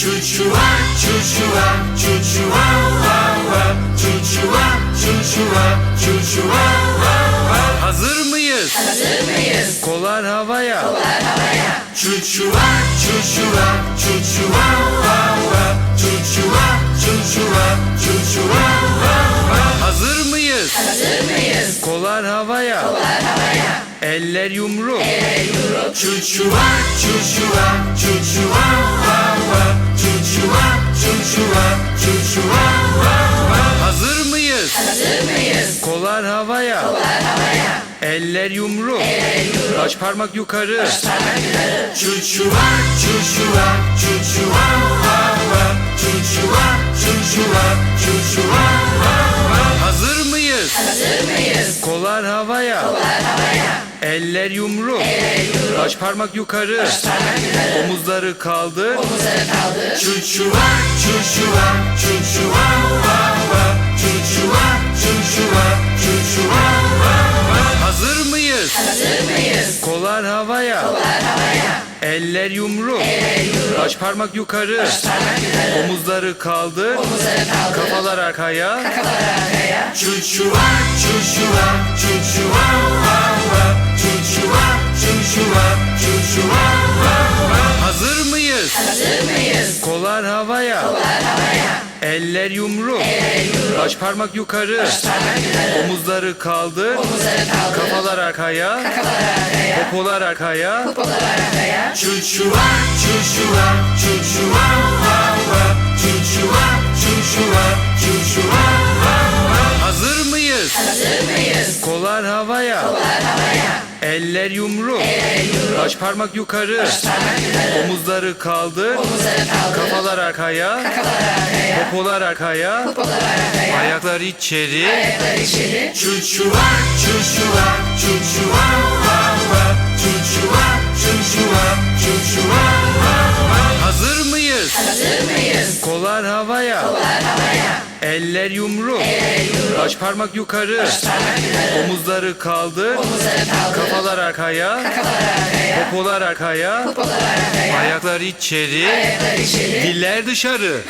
Çuçuva, çuçuva, çuçuva, va va. Çuçuva, çuçuva, çuçuva, va va. Hazır mıyız? Hazır mıyız? Kollar havaya. Kollar havaya. Çuçuva, çuçuva, çuçuva, va va. Çuçuva, çuçuva, çuçuva, va va. Hazır mıyız? Hazır mıyız? Kollar havaya. Kollar havaya. Eller yumruk. Eller yumruk. Çuçuva, çuçuva, çuçuva, va va. Çuçuva, Hazır mıyız? Hazır mıyız? Kollar havaya. Kollar havaya. Eller yumruk. Eller yumruk. Baş parmak yukarı. Parmak yukarı. Çuçuva, çuçuva, çuçuva, va va. Çuçuva, çuçuva, çuçuva, va va. Hazır mıyız? Hazır mıyız? Kollar havaya. Kollar havaya. Eller yumruk. Eller yumruk. Baş parmak yukarı. Parmak yukarı. Omuzları kaldır. Omuzları kaldır. Çuçuva, çuçuva, çuçuva, va va. Çuçuva, çuçuva, çuçuva, va va. Hazır mıyız? Hazır mıyız? Kollar havaya. Kollar havaya. Eller yumruk. Eller yumruk. Baş parmak yukarı. Parmak yukarı. Omuzları kaldır. Omuzları kaldır. Kafalar arkaya. Kafalar arkaya. Çuçuva, çuçuva, çuçuva, va va. Çuçuva, çuçuva, çuçuva, va va. Hazır mıyız? Hazır mıyız? Kollar havaya. Kollar havaya. Eller yumruk. Eller yumruk. Baş parmak yukarı. Parmak yukarı. Omuzları kaldır. Omuzları kaldır. Kafalar arkaya. Kafalar arkaya. Popolar arkaya. Popolar arkaya. Çuçuva, çuçuva, çuçuva, va va. Çuçuva, çuçuva, çuçuva, va va. Hazır mıyız? Hazır mıyız? Kollar havaya. Kollar havaya. Eller yumruk. Eller yumruk. Baş parmak yukarı. Parmak yukarı. Omuzları kaldır. Omuzları kaldır. Kafalar arkaya. Kafalar arkaya. Popolar arkaya. Popolar arkaya. Ayaklar içeri. Ayaklar içeri. Çuçuva, çuçuva, çuçuva, va va. Çuçuva, çuçuva, çuçuva, va va. Hazır mıyız? Hazır mıyız? Kollar havaya. Kollar havaya. Eller yumruk. Yumruk. Baş parmak yukarı. Parmak yukarı. Omuzları kaldır. Kaldır. Kafalar arkaya. Kafalar arkaya. Popolar arkaya. Arkaya. Ayaklar içeri. Ayaklar içeri. Diller dışarı.